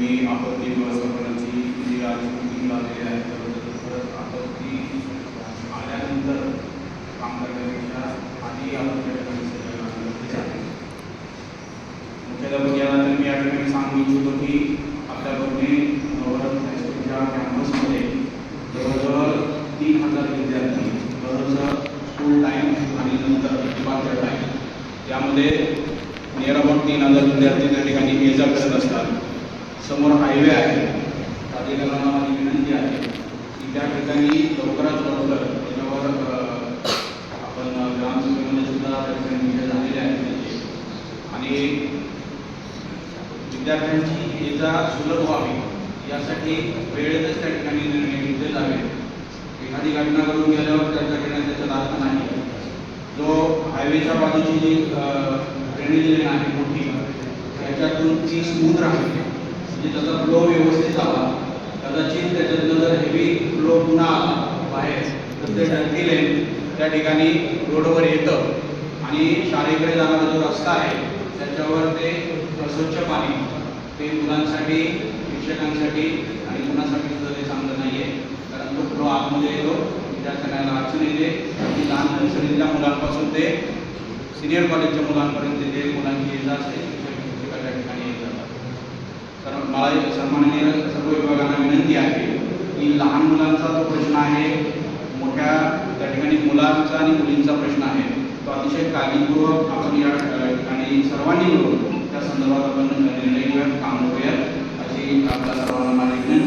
मी आपत्ती व्यवस्थापनाची जी आज मिटिंग लावलेली आहे त्याबद्दल आपत्ती आल्यानंतर काम करण्यापेक्षा आधी आपत्ती मी या ठिकाणी सांगू इच्छितो की आपल्या बघणे नवरत हायस्कूलच्या कॅम्पसमध्ये जवळजवळ तीन हजार विद्यार्थी जवळजवळ स्कूल टाईम आणि नंतर बाकी टाईम यामध्ये नियर अबाउट तीन हजार विद्यार्थी त्या ठिकाणी ये जा करत असतात. समोर हायवे आहे. प्राधिकरणाला माझी विनंती आहे की त्या ठिकाणी लवकरात लवकर त्याच्यावर आपण ग्रामसभेमध्ये सुद्धा त्या ठिकाणी विषय झालेले आहेत त्याचे आणि विद्यार्थ्यांची ये जा सुलभ व्हावी यासाठी वेळेतच त्या ठिकाणी निर्णय घेतले जावे. एखादी घटना करून गेल्यावर चर्चा ठिकाणी त्याचा अर्थ नाही. जो हायवेच्या बाजूची जी ड्रेनेज लाईन आहे मोठी त्याच्यातून ती स्मूथ राहते म्हणजे त्याचा फ्लो व्यवस्थित आला. कदाचित त्याच्यातनं जर हेवी फ्लो पुन्हा आला बाहेर तर ते डर्टी लेन त्या ठिकाणी रोडवर येतं. आणि शाळेकडे जाणारा जो रस्ता आहे त्याच्यावर ते स्वच्छ पाणी ते मुलांसाठी शिक्षकांसाठी आणि मुलांसाठी सुद्धा ते चांगलं नाही आहे कारण तो फ्लो आतमध्ये येतो विद्यार्थ्यांना अडचण येते. आणि लहान नर्सरीतल्या मुलांपासून ते सिनियर कॉलेजच्या मुलांपर्यंत ते मुलांची येत असते शिक्षक शिक्षिका त्या ठिकाणी येत जातात तर मला सन्माननीय सर्व विभागांना विनंती आहे की लहान मुलांचा जो प्रश्न आहे मोठ्या त्या ठिकाणी मुलांचा आणि मुलींचा प्रश्न आहे तो अतिशय काळजीपूर्वक आपण या ठिकाणी सर्वांनी मिळून त्या संदर्भात आपण निर्णय घेऊयात काम करूयात अशी आपल्या सर्वांना माझी विनंती